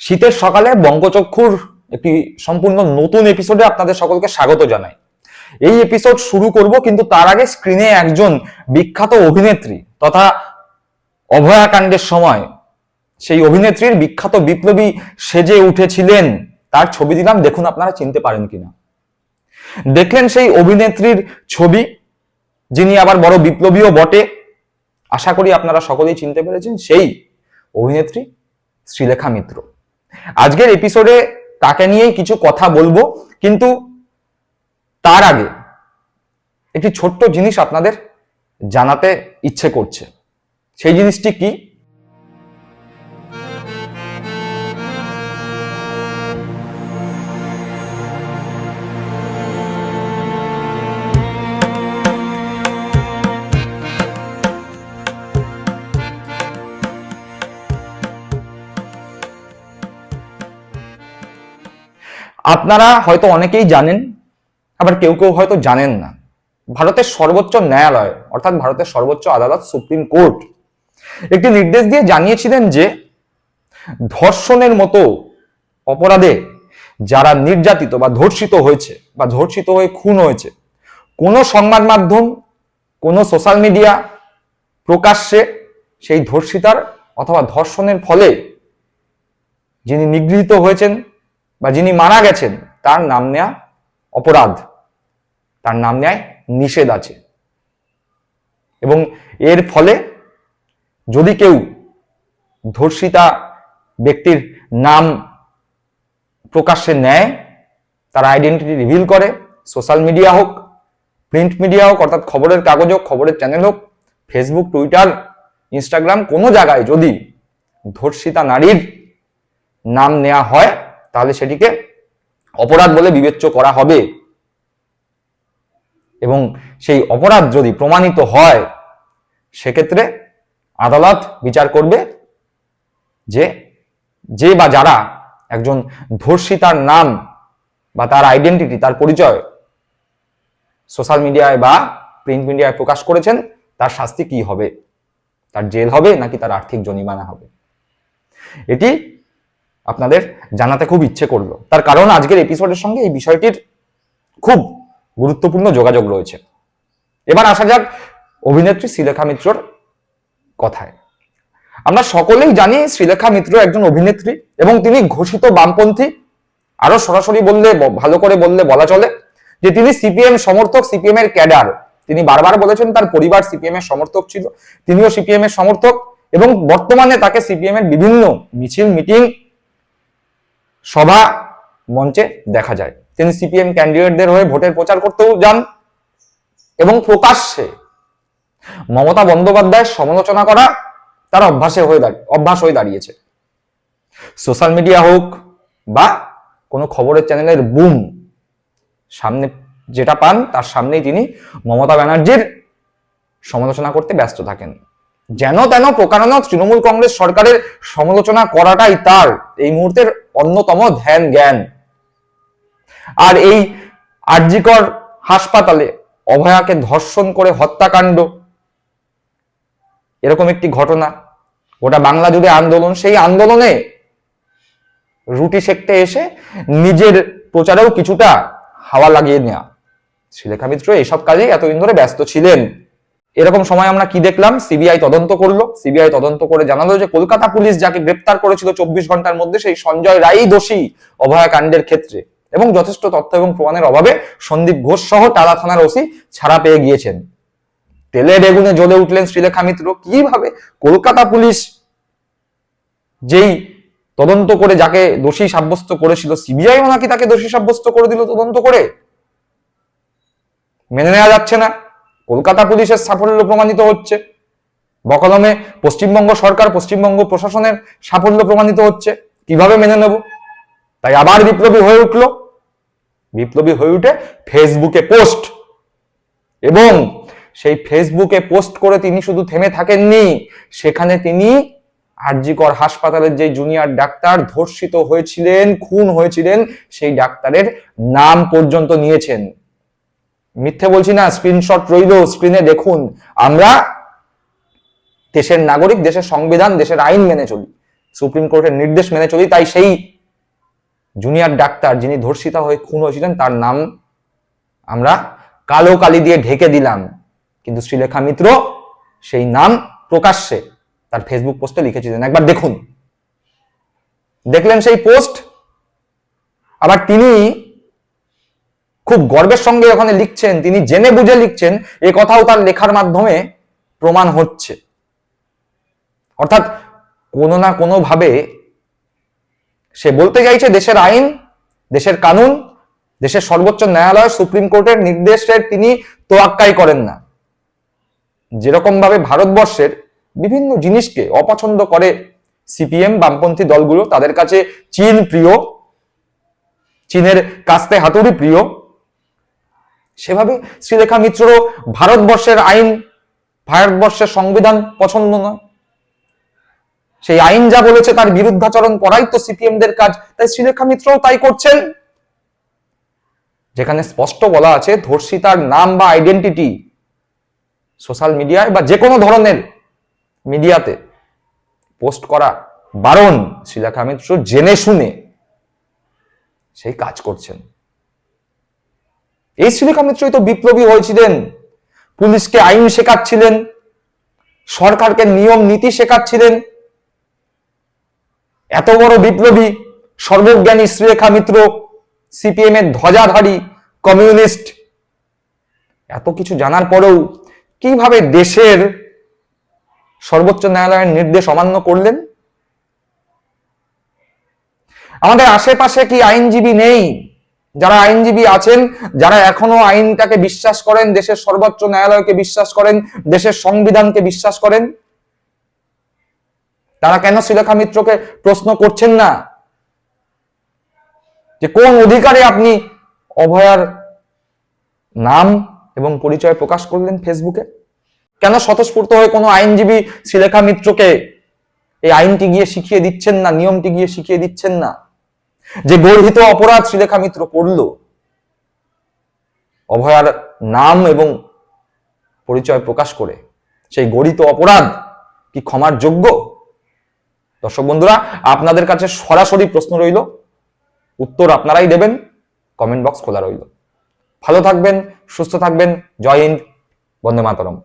শীতের সকালে বঙ্গচক্ষুর একটি সম্পূর্ণ নতুন এপিসোডে আপনাদের সকলকে স্বাগত জানাই। এই এপিসোড শুরু করব কিন্তু তার আগে স্ক্রিনে একজন বিখ্যাত অভিনেত্রী তথা অভয়াকাণ্ডের সময় সেই অভিনেত্রীর বিখ্যাত বিপ্লবী সেজে উঠেছিলেন। তার ছবি দিলাম, দেখুন আপনারা চিনতে পারেন কিনা। দেখলেন সেই অভিনেত্রীর ছবি, যিনি আবার বড় বিপ্লবীও বটে। আশা করি আপনারা সকলেই চিনতে পেরেছেন, সেই অভিনেত্রী শ্রীলেখা মিত্র। আজকের এপিসোডে তাকে নিয়েই কিছু কথা বলব, কিন্তু তার আগে একটি ছোট্ট জিনিস আপনাদের জানাতে ইচ্ছে করছে। সেই জিনিসটি কি? আপনারা হয়তো অনেকেই জানেন, আবার কেউ কেউ হয়তো জানেন না। ভারতের সর্বোচ্চ ন্যায়ালয়, অর্থাৎ ভারতের সর্বোচ্চ আদালত, সুপ্রিম কোর্ট, একটি নির্দেশ দিয়ে জানিয়েছিলেন যে, ধর্ষণের মতো অপরাধে যারা নির্যাতিত বা ধর্ষিত হয়েছে, বা ধর্ষিত হয়ে খুন হয়েছে, কোনো সংবাদ মাধ্যম, কোনো সোশ্যাল মিডিয়া প্রকাশ্যে সেই ধর্ষিতার অথবা ধর্ষণের ফলে যিনি নিগৃহীত হয়েছেন বা যিনি মারা গেছেন, তার নাম নেয়া অপরাধ। তার নাম নেয় নিষেধ আছে। এবং এর ফলে যদি কেউ ধর্ষিতা ব্যক্তির নাম প্রকাশ্যে নেয়, তার আইডেন্টিটি রিভিল করে সোশ্যাল মিডিয়া হোক প্রিন্ট মিডিয়া হোক, অর্থাৎ খবরের কাগজ হোক, খবরের চ্যানেল হোক ফেসবুক টুইটার ইনস্টাগ্রাম কোনো জায়গায় যদি ধর্ষিতা নারীর নাম নেওয়া হয় তাহলে সেটিকে অপরাধ বলে বিবেচ্য করা হবে। এবং সেই অপরাধ যদি প্রমাণিত হয়, সেক্ষেত্রে আদালত বিচার করবে যে যে বা যারা একজন ধর্ষিতার নাম বা তার আইডেন্টিটি তার পরিচয় সোশ্যাল মিডিয়ায় বা প্রিন্ট মিডিয়ায় প্রকাশ করেছেন, তার শাস্তি কি হবে? তার জেল হবে নাকি তার আর্থিক জরিমানা হবে? এটি আপনাদের জানাতে খুব ইচ্ছে করল। তার কারণ আজকের এপিসোডের সঙ্গে এই বিষয়টির খুব গুরুত্বপূর্ণ যোগাযোগ রয়েছে। এবার আসা যাক অভিনেত্রী শ্রীলেখা মিত্রর কথায়। আমরা সকলেই জানি শ্রীলেখা মিত্র একজন অভিনেত্রী এবং তিনি ঘোষিত বামপন্থী। আরও সরাসরি বললে ভালো করে বললে বলা চলে যে তিনি সিপিএম সমর্থক সিপিএম এর ক্যাডার। তিনি বারবার বলেছেন তার পরিবার সিপিএম এর সমর্থক ছিল, তিনিও সিপিএম এর সমর্থক এবং বর্তমানে তাকে সিপিএম এর বিভিন্ন মিছিল, মিটিং সভা মঞ্চে দেখা যায়। তিনি সিপিএম ক্যান্ডিডেটদের হয়ে ভোটের প্রচার করতেও যান এবং প্রকাশ্যে মমতা বন্দ্যোপাধ্যায়ের সমালোচনা করা তার অভ্যাসে হয়ে দাঁড়িয়ে অভ্যাস হয়ে দাঁড়িয়েছে। সোশ্যাল মিডিয়া হোক বা কোনো খবরের চ্যানেলের বুম সামনে যেটা পান তার সামনেই তিনি মমতা ব্যানার্জির সমালোচনা করতে ব্যস্ত থাকেন। যেন তেন প্রকারণা তৃণমূল কংগ্রেস সরকারের সমালোচনা করাটাই তার এই মুহূর্তের অন্যতম ধ্যান জ্ঞান। আর এই আরজিকর হাসপাতালে অভয়াকে ধর্ষণ করে হত্যাকাণ্ড, এরকম একটি ঘটনা। গোটা বাংলা জুড়ে আন্দোলন, সেই আন্দোলনে রুটি সেকতে এসে নিজের প্রচারেও কিছুটা হাওয়া লাগিয়ে নেওয়া শ্রীলেখা মিত্র, এসব কাজেই এতদিন ধরে ব্যস্ত ছিলেন। এরকম সময় আমরা কি দেখলাম? সিবিআই তদন্ত করল। সিবিআই তদন্ত করে জানালো যে কলকাতা পুলিশ যাকে গ্রেপ্তার করেছিল চব্বিশ ঘণ্টার মধ্যে সেই সঞ্জয় রাই দোষী অভয়াকাণ্ডের ক্ষেত্রে। এবং যথেষ্ট তথ্য এবং প্রমাণের অভাবে সন্দীপ ঘোষ সহ টালা থানার ওসি ছাড়া পেয়ে গিয়েছেন। তেলে বেগুনে জ্বলে উঠলেন শ্রীলেখা মিত্র। কীভাবে কলকাতা পুলিশ যেই তদন্ত করে যাকে দোষী সাব্যস্ত করেছিল সিবিআই নাকি তাকে দোষী সাব্যস্ত করে দিল তদন্ত করে? মেনে নেওয়া যাচ্ছে না। কলকাতা পুলিশের সাফল্য প্রমাণিত হচ্ছে। বকলমে পশ্চিমবঙ্গ সরকার, পশ্চিমবঙ্গ প্রশাসনের সাফল্য প্রমাণিত হচ্ছে। কীভাবে মেনে নেব? তাই আবার বিপ্লবী হয়ে উঠল। বিপ্লবী হয়ে উঠে ফেসবুকে পোস্ট। এবং সেই ফেসবুকে পোস্ট করে তিনি শুধু থেমে থাকেননি, সেখানে তিনি আরজিকর হাসপাতালের যে জুনিয়র ডাক্তার ধর্ষিত হয়েছিলেন, খুন হয়েছিলেন, সেই ডাক্তারের নাম পর্যন্ত নিয়েছেন। মিথ্যে বলছি না স্ক্রিনশট রইল স্ক্রিনে দেখুন। আমরা দেশের নাগরিক, দেশের সংবিধান, দেশের আইন মেনে চলি। সুপ্রিম কোর্টের নির্দেশ মেনে চলি, তাই সেই জুনিয়র ডাক্তার যিনি ধর্ষিতা হয়ে খুন হয়েছিলেন, তার নাম আমরা কালো কালি দিয়ে ঢেকে দিলাম। কিন্তু শ্রীলেখা মিত্র সেই নাম প্রকাশ্যে তার ফেসবুক পোস্টে লিখেছিলেন একবার দেখুন। দেখলেন সেই পোস্ট আবার তিনি খুব গর্বের সঙ্গে ওখানে লিখছেন, তিনি জেনে বুঝে লিখছেন, এ কথাও তার লেখার মাধ্যমে প্রমাণ হচ্ছে। অর্থাৎ কোনো না কোনো ভাবে সে বলতে চাইছে, দেশের আইন, দেশের কানুন, দেশের সর্বোচ্চ ন্যায়ালয়, সুপ্রিম কোর্টের নির্দেশের তিনি তোয়াক্কাই করেন না। যেরকম ভাবে ভারতবর্ষের বিভিন্ন জিনিসকে অপছন্দ করে সিপিএম, বামপন্থী দলগুলো, তাদের কাছে চীন প্রিয়, চীনের কাস্তে হাতুড়ি প্রিয় সেভাবে শ্রীলেখা মিত্রও ভারতবর্ষের আইন, ভারতবর্ষের সংবিধান পছন্দ নয়। সেই আইন যা বলেছে তার বিরুদ্ধাচরণ করাই তো সিপিএম দের কাজ, তাই শ্রীলেখা মিত্রও তাই করছেন। যেখানে স্পষ্ট বলা আছে, ধর্ষিতার নাম বা আইডেন্টিটি সোশ্যাল মিডিয়ায় বা যে কোনো ধরনের মিডিয়াতে পোস্ট করা বারণ শ্রীলেখা মিত্র জেনে শুনে সেই কাজ করছেন। এই শ্রীলেখা মিত্রই তো বিপ্লবী হয়েছিলেন। পুলিশকে আইন শেখাচ্ছিলেন। সরকারকে নিয়ম, নীতি শেখাচ্ছিলেন। এত বড় বিপ্লবী সর্বজ্ঞানী শ্রীলেখা মিত্র, সিপিএম এর ধ্বজাধারী কমিউনিস্ট। এত কিছু জানার পরেও কীভাবে দেশের সর্বোচ্চ ন্যায়ালয়ের নির্দেশ অমান্য করলেন? আমাদের আশেপাশে কি আইনজীবী নেই? যারা আইনজীবী আছেন, যারা এখনও আইনটাকে বিশ্বাস করেন, দেশের সর্বোচ্চ ন্যায়ালয়কে বিশ্বাস করেন, দেশের সংবিধানকে বিশ্বাস করেন, তারা কেন শ্রীলেখা মিত্রকে প্রশ্ন করছেন না? যে কোন অধিকারে আপনি অভয়ার নাম এবং পরিচয় প্রকাশ করলেন ফেসবুকে? কেন স্বতঃস্ফূর্ত হয়ে কোনো আইনজীবী শ্রীলেখা মিত্রকে এই আইনটি গিয়ে শিখিয়ে দিচ্ছেন না, নিয়মটি গিয়ে শিখিয়ে দিচ্ছেন না? যে গর্হিত অপরাধ শ্রীলেখা মিত্র করল, অভয়ার নাম এবং পরিচয় প্রকাশ করে, সেই গরিত অপরাধ কি ক্ষমার যোগ্য? দর্শক বন্ধুরা, আপনাদের কাছে সরাসরি প্রশ্ন রইল, উত্তর আপনারাই দেবেন কমেন্ট বক্স খোলা রইল। ভালো থাকবেন, সুস্থ থাকবেন, জয় হিন্দ, বন্দে মাতরম।